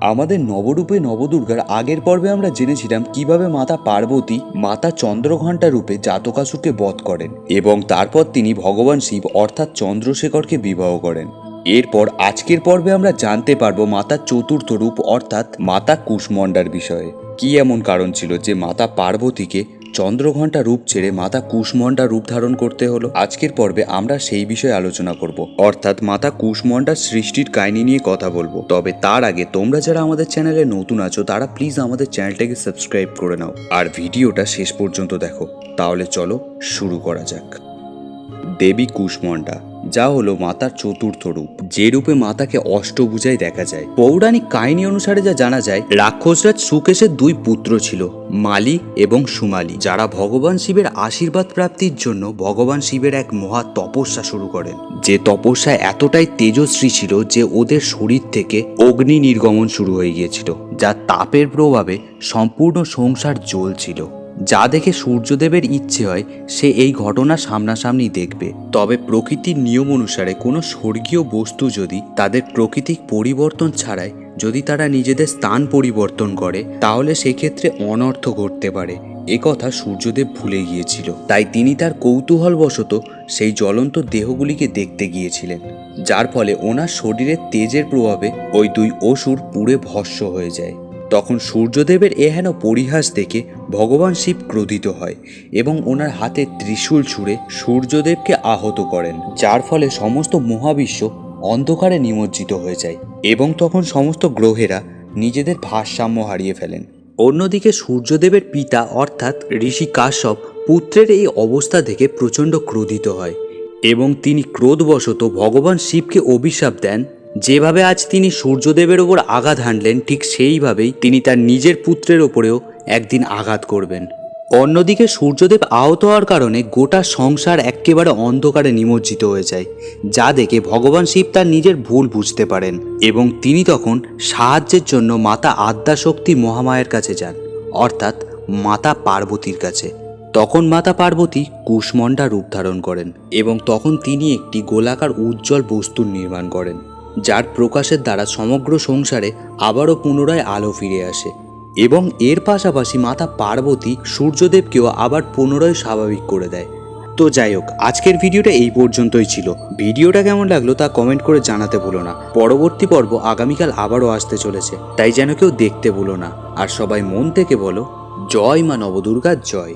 আমাদের নবরূপে নবদুর্গার আগের পর্বে আমরা জেনেছিলাম কীভাবে মাতা পার্বতী, মাতা চন্দ্রঘণ্টা রূপে জাতকাসুরকে বধ করেন এবং তারপর তিনি ভগবান শিব অর্থাৎ চন্দ্রশেখরকে বিবাহ করেন। এরপর আজকের পর্বে আমরা জানতে পারব মাতা চতুর্থ রূপ অর্থাৎ মাতা কুষ্মণ্ডার বিষয়ে। কি এমন কারণ ছিল যে মাতা পার্বতীকে চন্দ্রঘণ্টা রূপ ছেড়ে মাতা কুষ্মণ্ডা রূপ ধারণ করতে হলো। আজকের পর্বে আমরা সেই বিষয়ে আলোচনা করব। অর্থাৎ মাতা কুষ্মণ্ডার সৃষ্টির কাহিনী নিয়ে কথা বলব। তবে তার আগে তোমরা যারা আমাদের চ্যানেলে নতুন আছো, তারা প্লিজ আমাদের চ্যানেলটাকে সাবস্ক্রাইব করে নাও। আর ভিডিওটা শেষ পর্যন্ত দেখো। তাহলে চলো শুরু করা যাক। দেবী কুষ্মণ্ডা যা হলো মাতার চতুর্থ রূপ। যে রূপে মাতাকে অষ্টভুজায় দেখা যায়। পৌরাণিক কাহিনী অনুসারে যা জানা যায়, রাক্ষসরাজ সুকেশের দুই পুত্র ছিল মালি এবং সুমালি, যারা ভগবান শিবের আশীর্বাদ প্রাপ্তির জন্য ভগবান শিবের এক মহা তপস্যা শুরু করেন। যে তপস্যা এতটাই তেজস্বী ছিল যে ওদের শরীর থেকে অগ্নি নির্গমন শুরু হয়ে গিয়েছিল, যা তাপের প্রভাবে সম্পূর্ণ সংসার জ্বলছিল। যা দেখে সূর্যদেবের ইচ্ছে হয়, সে এই ঘটনা সামনাসামনি দেখবে। তবে প্রকৃতির নিয়ম অনুসারে কোনো স্বর্গীয় বস্তু যদি তাদের প্রকৃতিক পরিবর্তন ছাড়াই যদি তারা নিজেদের স্থান পরিবর্তন করে, তাহলে সেক্ষেত্রে অনর্থ ঘটতে পারে। এ কথা সূর্যদেব ভুলে গিয়েছিল। তাই তিনি তার কৌতূহলবশত সেই জ্বলন্ত দেহগুলিকে দেখতে গিয়েছিলেন। যার ফলে ওনার শরীরের তেজের প্রভাবে ওই দুই অসুর পুড়ে ভস্য হয়ে যায়। তখন সূর্যদেবের এহেন পরিহাস দেখে ভগবান শিব ক্রোধিত হয় এবং ওনার হাতে ত্রিশূল ছুঁড়ে সূর্যদেবকে আহত করেন, যার ফলে সমস্ত মহাবিশ্ব অন্ধকারে নিমজ্জিত হয়ে যায় এবং তখন সমস্ত গ্রহেরা নিজেদের ভারসাম্য হারিয়ে ফেলেন। অন্যদিকে সূর্যদেবের পিতা অর্থাৎ ঋষি কাশ্যপ পুত্রের এই অবস্থা দেখে প্রচণ্ড ক্রোধিত হয় এবং তিনি ক্রোধবশত ভগবান শিবকে অভিশাপ দেন। যেভাবে আজ তিনি সূর্যদেবের ওপর আঘাত হানলেন, ঠিক সেইভাবেই তিনি তার নিজের পুত্রের ওপরেও একদিন আঘাত করবেন। অন্যদিকে সূর্যদেব আহত হওয়ার কারণে গোটা সংসার একেবারে অন্ধকারে নিমজ্জিত হয়ে যায়, যা দেখে ভগবান শিব তার নিজের ভুল বুঝতে পারেন এবং তিনি তখন সাহায্যের জন্য মাতা আদ্যাশক্তি মহামায়ের কাছে যান, অর্থাৎ মাতা পার্বতীর কাছে। তখন মাতা পার্বতী কুষ্মণ্ডা রূপ ধারণ করেন এবং তখন তিনি একটি গোলাকার উজ্জ্বল বস্তুর নির্মাণ করেন, যার প্রকাশের দ্বারা সমগ্র সংসারে আবারও পুনরায় আলো ফিরে আসে। এবং এর পাশাপাশি মাতা পার্বতী সূর্যদেবকেও আবার পুনরায় স্বাভাবিক করে দেয়। তো যাই হোক, আজকের ভিডিওটা এই পর্যন্তই ছিল। ভিডিওটা কেমন লাগল তা কমেন্ট করে জানাতে ভুলো না। পরবর্তী পর্ব আগামীকাল আবারও আসতে চলেছে, তাই যেন কেউ দেখতে ভুলো না। আর সবাই মন থেকে বলো, জয় মা নবদুর্গার জয়।